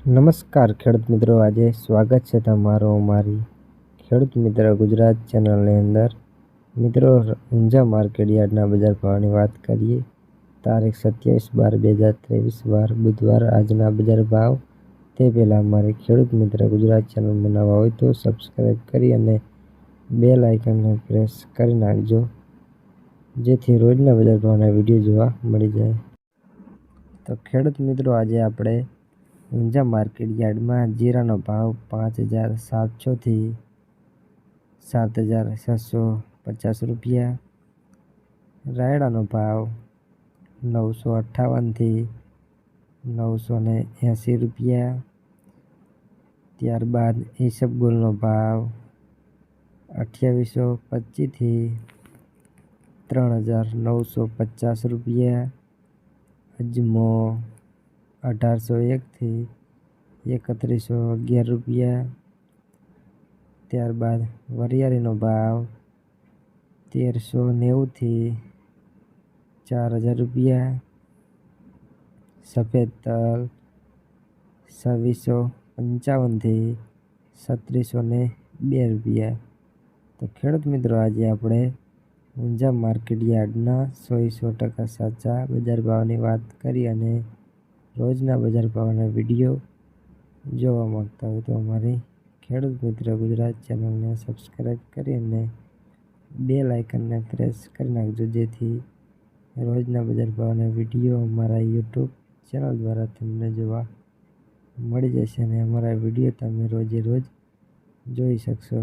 નમસ્કાર ખેડૂત મિત્રો. આજે સ્વાગત છે તમારો અમારી ખેડૂત મિત્ર ગુજરાત ચેનલની અંદર. મિત્રો, ઊંઝા માર્કેટ યાર્ડના બજાર ભાવની વાત કરીએ, તારીખ સત્યાવીસ બાર બે હજાર ત્રેવીસ, વાર બુધવાર આજના બજાર ભાવ. તે પહેલાં અમારી ખેડૂત મિત્ર ગુજરાત ચેનલ બનાવવા હોય તો સબસ્ક્રાઈબ કરી અને બે લાઇકનને પ્રેસ કરી નાખજો, જેથી રોજના બજાર ભાવના વીડિયો જોવા મળી જાય. તો ખેડૂત મિત્રો, આજે આપણે ઊંઝા માર્કેટ યાર્ડમાં જીરાનો ભાવ પાંચ હજાર સાતસોથી સાત હજાર છસો પચાસ રૂપિયા. રાયડાનો ભાવ નવસો અઠ્ઠાવનથી નવસો ને એંસી રૂપિયા. ત્યારબાદ ઈસબગુલનો ભાવ અઠ્યાવીસો પચીસથી ત્રણ હજાર નવસો પચાસ રૂપિયા. અજમો અઢારસો એકથી એકત્રીસો અગિયાર રૂપિયા. ત્યારબાદ વરિયાળીનો ભાવ તેરસો નેવુંથી ચાર હજાર રૂપિયા. સફેદ તલ છવ્વીસો પંચાવનથી છત્રીસો ને બે રૂપિયા. તો ખેડૂત મિત્રો, આજે આપણે ઊંઝા માર્કેટ યાર્ડના સો સો ટકા સાચા બજાર ભાવની વાત કરી અને રોજના બજાર ભાવના વીડિયો જોવા માંગતા હોય તો અમારી ખેડૂત મિત્ર ગુજરાત ચેનલને સબસ્ક્રાઈબ કરી અને બે લાઇકનને પ્રેસ કરી નાખજો. જેથી રોજના બજાર ભાવના વીડિયો અમારા યુટ્યુબ ચેનલ દ્વારા તમને જોવા મળી જશે અને અમારા વીડિયો તમે રોજે રોજ જોઈ શકશો.